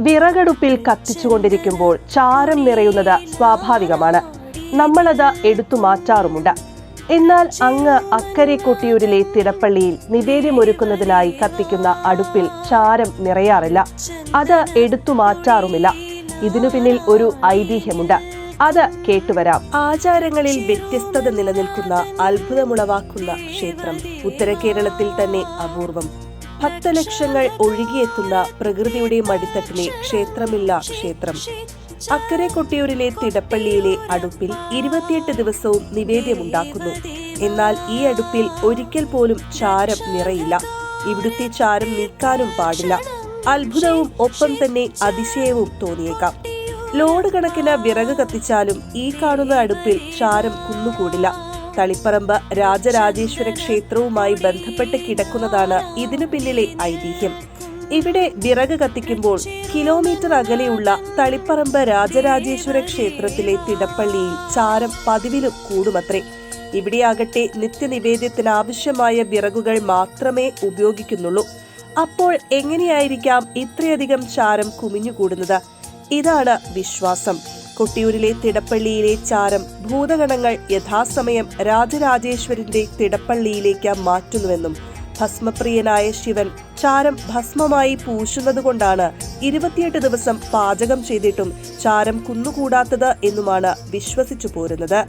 വിറകടുപ്പിൽ കത്തിച്ചുകൊണ്ടിരിക്കുമ്പോൾ ചാരം നിറയുന്നത് സ്വാഭാവികമാണ്. നമ്മളത് എടുത്തു മാറ്റാറുമുണ്ട്. എന്നാൽ അങ്ങ് അക്കരെ കൊട്ടിയൂരിലെ തിടപ്പള്ളിയിൽ നിവേദ്യമൊരുക്കുന്നതിനായി കത്തിക്കുന്ന അടുപ്പിൽ ചാരം നിറയാറില്ല. അത് എടുത്തു മാറ്റാറുമില്ല. ഇതിനു പിന്നിൽ ഒരു ഐതിഹ്യമുണ്ട്. അത് കേട്ടുവരാം. ആചാരങ്ങളിൽ വ്യത്യസ്തത നിലനിൽക്കുന്ന അത്ഭുതമുളവാക്കുന്ന ക്ഷേത്രം ഉത്തര കേരളത്തിൽ തന്നെ അപൂർവം. ഭക്തലക്ഷങ്ങൾ ഒഴുകിയെത്തുന്ന പ്രകൃതിയുടെ മടിത്തട്ടിലെ ക്ഷേത്രമില്ല ക്ഷേത്രം. അക്കരെ കൊട്ടിയൂരിലെ തിടപ്പള്ളിയിലെ അടുപ്പിൽ ഇരുപത്തിയെട്ട് ദിവസവും നിവേദ്യമുണ്ടാക്കുന്നു. എന്നാൽ ഈ അടുപ്പിൽ ഒരിക്കൽ പോലും ചാരം നിറയില്ല. ഇവിടുത്തെ ചാരം നീക്കാനും പാടില്ല. അത്ഭുതവും ഒപ്പം തന്നെ അതിശയവും തോന്നിയേക്കാം. ലോഡ് കണക്കിന് വിറക് കത്തിച്ചാലും ഈ കാണുന്ന അടുപ്പിൽ ചാരം കുന്നുകൂടില്ല. തളിപ്പറമ്പ് രാജരാജേശ്വര ക്ഷേത്രവുമായി ബന്ധപ്പെട്ട് കിടക്കുന്നതാണ് ഇതിനു പിന്നിലെ ഐതിഹ്യം. ഇവിടെ വിറക് കത്തിക്കുമ്പോൾ കിലോമീറ്റർ അകലെയുള്ള തളിപ്പറമ്പ് രാജരാജേശ്വര ക്ഷേത്രത്തിലെ തിടപ്പള്ളിയിൽ ചാരം പതിവിലും കൂടുമത്രേ. ഇവിടെയാകട്ടെ നിത്യനിവേദ്യത്തിന് ആവശ്യമായ വിറകുകൾ മാത്രമേ ഉപയോഗിക്കുന്നുള്ളൂ. അപ്പോൾ എങ്ങനെയായിരിക്കാം ഇത്രയധികം ചാരം കുമിഞ്ഞുകൂടുന്നത്? ഇതാണ് വിശ്വാസം. കൊട്ടിയൂരിലെ തിടപ്പള്ളിയിലെ ചാരം ഭൂതഗണങ്ങൾ യഥാസമയം രാജരാജേശ്വരന്റെ തിടപ്പള്ളിയിലേക്ക് മാറ്റുന്നുവെന്നും ഭസ്മപ്രിയനായ ശിവൻ ചാരം ഭസ്മമായി പൂശുന്നതുകൊണ്ടാണ് ഇരുപത്തിയെട്ട് ദിവസം പാചകം ചെയ്തിട്ടും ചാരം കുന്നുകൂടാത്തത് എന്നുമാണ് വിശ്വസിച്ചു പോരുന്നത്.